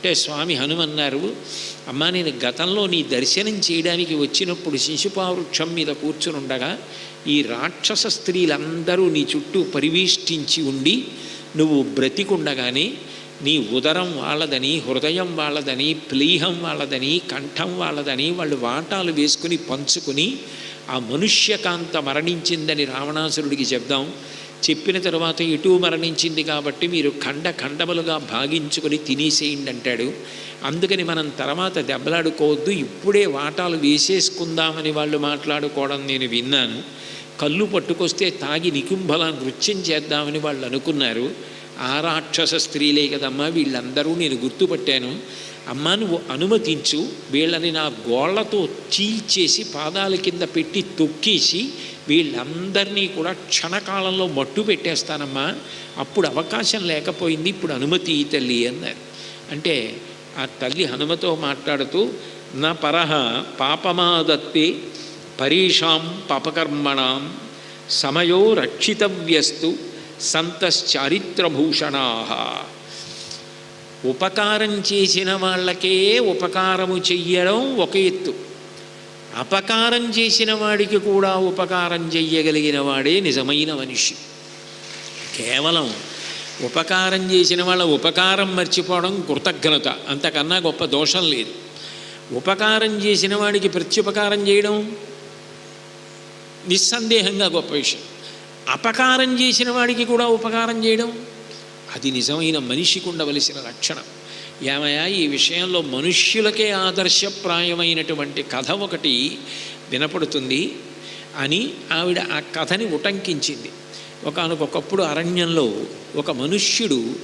అంటే స్వామి హనుమన్నారు అమ్మా నేను గతంలో నీ దర్శనం చేయడానికి వచ్చినప్పుడు శిశుపావృక్షం మీద కూర్చుని ఉండగా ఈ రాక్షస స్త్రీలందరూ నీ చుట్టూ పరివేష్టించి ఉండి నువ్వు బ్రతికుండగానే నీ ఉదరం వాళ్ళదని హృదయం వాళ్ళదని ప్లీహం వాళ్ళదని కంఠం వాళ్ళదని వాళ్ళు వాటాలు వేసుకుని పంచుకుని ఆ మనుష్యకాంత మరణించిందని రావణాసురుడికి చెప్దాం. చెప్పిన తర్వాత ఇటు మరణించింది కాబట్టి మీరు ఖండ ఖండములుగా భాగించుకొని తినేసేయండి అంటాడు. అందుకని మనం తర్వాత దెబ్బలాడుకోవద్దు ఇప్పుడే వాటాలు వేసేసుకుందామని వాళ్ళు మాట్లాడుకోవడం నేను విన్నాను. కళ్ళు పట్టుకొస్తే తాగి నికుంభల నృత్యం చేద్దామని వాళ్ళు అనుకున్నారు. ఆ రాక్షస స్త్రీలే కదమ్మా వీళ్ళందరూ నేను గుర్తుపట్టాను. అమ్మ నువ్వు అనుమతించు వీళ్ళని నా గోళ్ళతో చీల్చేసి పాదాల కింద పెట్టి తొక్కేసి వీళ్ళందరినీ కూడా క్షణకాలంలో మట్టు పెట్టేస్తానమ్మా. అప్పుడు అవకాశం లేకపోయింది ఇప్పుడు అనుమతి ఈ తల్లి అన్నారు. అంటే ఆ తల్లి హనుమతో మాట్లాడుతూ నా పరహ పాపమాదత్తే పరీషాం పాపకర్మణాం సమయో రక్షితవ్యస్తు సంతశ్చారిత్రభూషణా. ఉపకారం చేసిన వాళ్ళకే ఉపకారము చెయ్యడం ఒక ఎత్తు. అపకారం చేసిన వాడికి కూడా ఉపకారం చెయ్యగలిగిన వాడే నిజమైన మనిషి. కేవలం ఉపకారం చేసిన వాళ్ళ ఉపకారం మర్చిపోవడం కృతజ్ఞత అంతకన్నా గొప్ప దోషం లేదు. ఉపకారం చేసిన వాడికి ప్రత్యుపకారం చేయడం నిస్సందేహంగా గొప్ప విషయం. అపకారం చేసిన వాడికి కూడా ఉపకారం చేయడం అది నిజమైన మనిషికి ఉండవలసిన లక్షణం. ఏమయ్యా ఈ విషయంలో మనుష్యులకే ఆదర్శప్రాయమైనటువంటి కథ ఒకటి వినపడుతుంది అని ఆవిడ ఆ కథని ఉటంకించింది. ఒకనకొకప్పుడు అరణ్యంలో ఒక మనుష్యుడు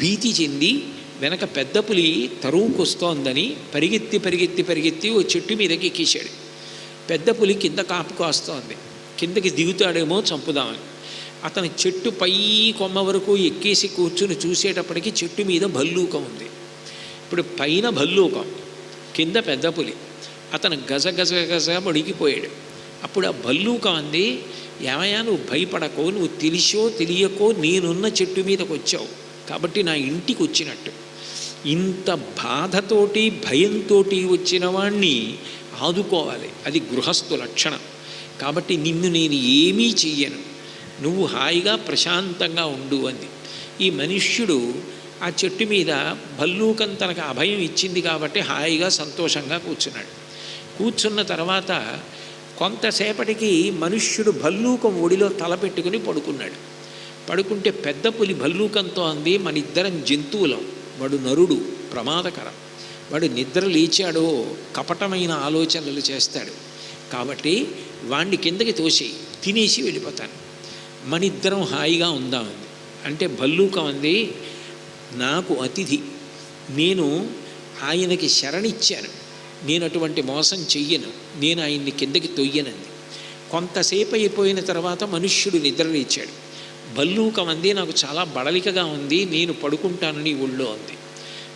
భీతి చెంది వెనక పెద్ద పులి తరువుకొస్తోందని పరిగెత్తి పరిగెత్తి పరిగెత్తి ఓ చెట్టు మీదకి ఎక్కేశాడు. పెద్ద పులి కింద కాపు కాస్తోంది. కిందకి దిగుతాడేమో చంపుదామని. అతను చెట్టు పై కొమ్మ వరకు ఎక్కేసి కూర్చుని చూసేటప్పటికి చెట్టు మీద భల్లూకం ఉంది. ఇప్పుడు పైన భల్లూకం కింద పెద్ద పులి. అతను గజ గజ గజ మడిగిపోయాడు అప్పుడు ఆ భల్లూకం అంది ఏమయ్యా నువ్వు భయపడకో నువ్వు తెలిసో తెలియకో నేనున్న చెట్టు మీదకి వచ్చావు. కాబట్టి నా ఇంటికి వచ్చినట్టు. ఇంత బాధతోటి భయంతో వచ్చిన వాణ్ణి ఆదుకోవాలి. అది గృహస్థు లక్షణం. కాబట్టి నిన్ను నేను ఏమీ చెయ్యను. నువ్వు హాయిగా ప్రశాంతంగా ఉండు అంది. ఈ మనుష్యుడు ఆ చెట్టు మీద భల్లూకం తనకు అభయం ఇచ్చింది కాబట్టి హాయిగా సంతోషంగా కూర్చున్నాడు. కూర్చున్న తర్వాత కొంతసేపటికి మనుష్యుడు భల్లూకం ఒడిలో తలపెట్టుకుని పడుకున్నాడు. పడుకుంటే పెద్ద పులి భల్లూకంతో అంది మన ఇద్దరం జంతువులం వాడు నరుడు ప్రమాదకరం. వాడు నిద్ర లేచాడో కపటమైన ఆలోచనలు చేస్తాడు. కాబట్టి వాణ్ణి కిందకి తోసి తినేసి వెళ్ళిపోతాను. మన ఇద్దరం హాయిగా ఉందామంది అంటే భల్లూకం అంది నాకు అతిథి. నేను ఆయనకి శరణిచ్చాను. నేను అటువంటి మోసం చెయ్యను. నేను ఆయన్ని కిందకి తొయ్యనంది. కొంతసేపు అయిపోయిన తర్వాత మనుష్యుడు నిద్రలేచాడు భల్లూకం అంది నాకు చాలా బడలికగా ఉంది నేను పడుకుంటాను నీ ఒళ్ళో అంది.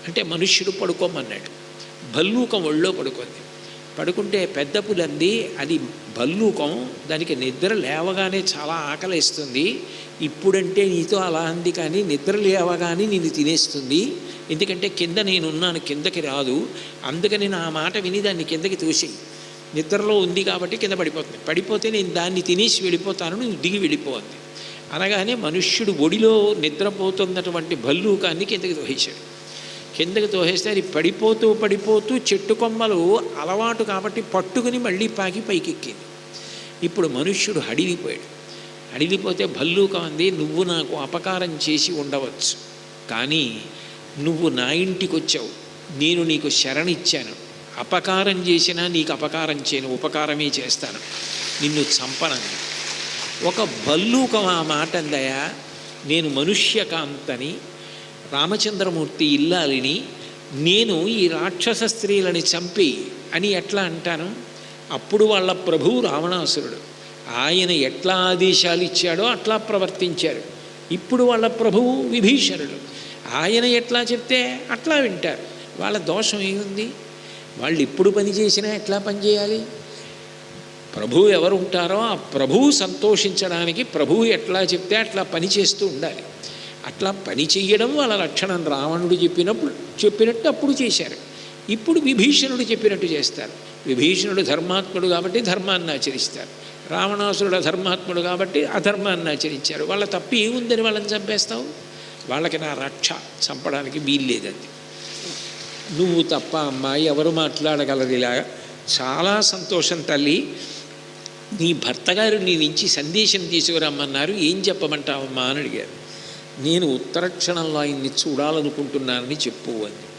అంటే మనుష్యుడు పడుకోమన్నాడు. భల్లూకం ఒళ్ళో పడుకుంది. పడుకుంటే పెద్ద పులంది అది భల్లూకం దానికి నిద్ర లేవగానే చాలా ఆకలిస్తుంది. ఇప్పుడంటే నీతో అలా అంది కానీ నిద్ర లేవగానే నేను తినేస్తుంది. ఎందుకంటే కింద నేనున్నాను కిందకి రాదు. అందుకని నా మాట విని దాన్ని కిందకి తోసేయి. నిద్రలో ఉంది కాబట్టి కింద పడిపోతుంది. పడిపోతే నేను దాన్ని తినేసి వెళ్ళిపోతాను నువ్వు దిగి వెళ్ళిపోవద్ది అనగానే మనుష్యుడు ఒడిలో నిద్రపోతున్నటువంటి భల్లూకాన్ని కిందకి తోసేశాడు. కిందకి తోసేస్తే అది పడిపోతూ పడిపోతూ చెట్టు కొమ్మలు అలవాటు కాబట్టి పట్టుకుని మళ్ళీ పాకి పైకెక్కింది. ఇప్పుడు మనుష్యుడు హడిలిపోయాడు. హడిలిపోతే భల్లూకం అంది నువ్వు నాకు అపకారం చేసి ఉండవచ్చు కానీ నువ్వు నా ఇంటికి వచ్చావు నేను నీకు శరణిచ్చాను. అపకారం చేసినా నీకు అపకారం చేయను ఉపకారమే చేస్తాను. నిన్ను చంపనని ఒక భల్లూకం ఆ మాట అందయా? నేను మనుష్యకాంతని రామచంద్రమూర్తి ఇల్లాలిని నేను ఈ రాక్షస స్త్రీలని చంపి అని ఎట్లా అంటాను? అప్పుడు వాళ్ళ ప్రభువు రావణాసురుడు. ఆయన ఎట్లా ఆదేశాలు ఇచ్చాడో అట్లా ప్రవర్తించారు. ఇప్పుడు వాళ్ళ ప్రభువు విభీషణుడు. ఆయన ఎట్లా చెప్తే అట్లా వింటారు. వాళ్ళ దోషం ఏముంది? వాళ్ళు ఇప్పుడు పని చేసినా ఎట్లా పనిచేయాలి ప్రభువు ఎవరు ఉంటారో ఆ ప్రభువు సంతోషించడానికి ప్రభువు ఎట్లా చెప్తే అట్లా పని చేస్తూ ఉండాలి. అట్లా పని చెయ్యడం వాళ్ళ లక్షణం రావణుడు చెప్పినప్పుడు చెప్పినట్టు అప్పుడు చేశారు. ఇప్పుడు విభీషణుడు చెప్పినట్టు చేస్తారు. విభీషణుడు ధర్మాత్ముడు కాబట్టి ధర్మాన్ని ఆచరిస్తారు. రావణాసురుడు అధర్మాత్ముడు కాబట్టి అధర్మాన్ని ఆచరించారు. వాళ్ళ తప్పు ఏముందని వాళ్ళని చంపేస్తావు? వాళ్ళకి నా రక్ష చంపడానికి వీల్లేదండి. నువ్వు తప్ప అమ్మాయి ఎవరు మాట్లాడగలరు ఇలా? చాలా సంతోషం తల్లి. నీ భర్త గారు నీ నుంచి సందేశం తీసుకురమ్మన్నారు. ఏం చెప్పమంటావమ్మా అని అడిగారు. నేను ఉత్తరక్షణంలో ఆయన్ని చూడాలనుకుంటున్నానని చెప్పు అని.